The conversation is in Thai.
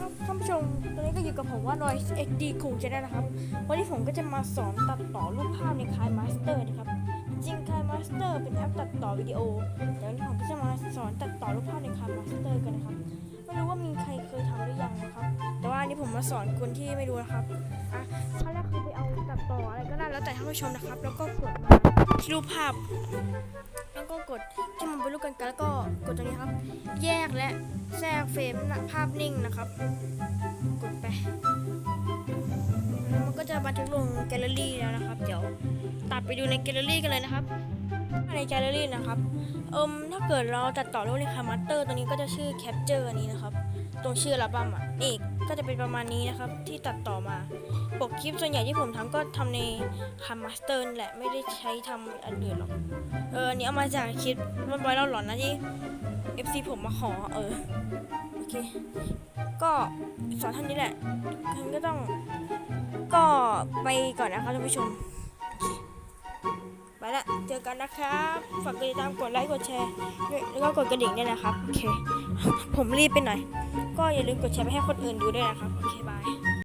ครับท่านผู้ชมตอนนี้ก็อยู่กับผมว่า Noise XD คุงจะได้นะครับ วันนี้ผมก็จะมาสอนตัดต่อรูปภาพในคายมาสเตอร์นะครับ จริงคายมาสเตอร์เป็นแอปตัดต่อวิดีโอ แต่วันนี้ผมก็จะมาสอนตัดต่อรูปภาพในคายมาสเตอร์กันนะครับ ไม่รู้ว่ามีใครเคยทำหรือยังนะครับ แต่ว่าอันนี้ผมมาสอนคนที่ไม่รู้นะครับ อะขั้นแรกคือไปเอาตัดต่ออะไรก็ได้แล้วแต่ท่านผู้ชมนะครับ แล้วก็กดมาที่รูปภาพ แยกและแทรกเฟรมภาพนิ่งนะครับ กดไปแล้วมันก็จะบันทึกลงแกลเลอรี่แล้วนะครับ เดี๋ยวตัดไปดูในแกลเลอรี่กันเลยนะครับ ในแกลเลอรี่นะครับเอิมถ้าเกิดเราตัดต่อรูปในคามาสเตอร์ตัวนี้ก็จะชื่อแคปเจอร์นี้นะครับ ตรงชื่ออัลบั้มอะนี่ก็จะเป็นประมาณนี้นะครับ ที่ตัดต่อมา ปกคลิปส่วนใหญ่ที่ผมทำก็ทำในคามาสเตอร์แหละไม่ได้ใช้ทำอันอื่นหรอกเอออันนี้เอามาจากคลิปมันไว้เราหลอนนะที่ FC ผมมาขอเออโอเคก็สอนเท่านี้แหละคุณก็ต้องก็ไปก่อนนะครับท่านผู้ชมไปละเจอกันนะครับฝากกดติดตามกดไลค์กดแชร์แล้วก็กดกระดิ่งด้วยนะครับโอเค ผมรีบไปหน่อย ก็อย่าลืมกดแชร์ไปให้คนอื่นดูด้วยนะครับโอเคบาย